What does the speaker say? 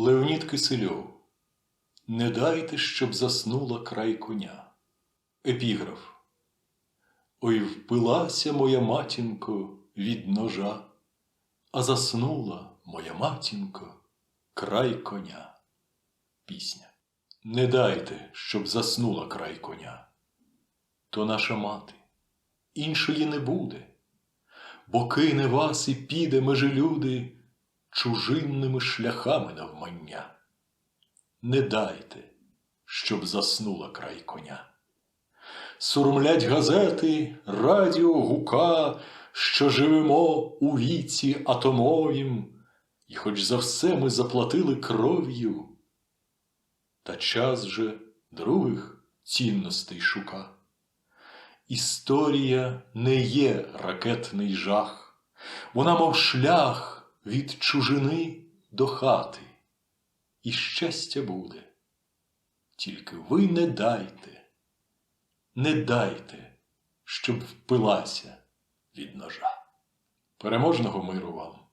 Леонід Кисельов. Не дайте, щоб заснула край коня. Епіграф. Ой, впилася моя матінко від ножа, а заснула моя матінко край коня. Пісня. Не дайте, щоб заснула край коня. То наша мати, іншої не буде, бо кине вас і піде межи люди чужинними шляхами навмання. Не дайте, щоб заснула край коня. Сурмлять газети, радіо гука, що живемо у віці атомовім, і хоч за все ми заплатили кров'ю, та час же других цінностей шука. Історія не є ракетний жах, вона, мов шлях від чужини до хати, і щастя буде. Тільки ви не дайте, не дайте, щоб впилася від ножа. Переможного миру вам!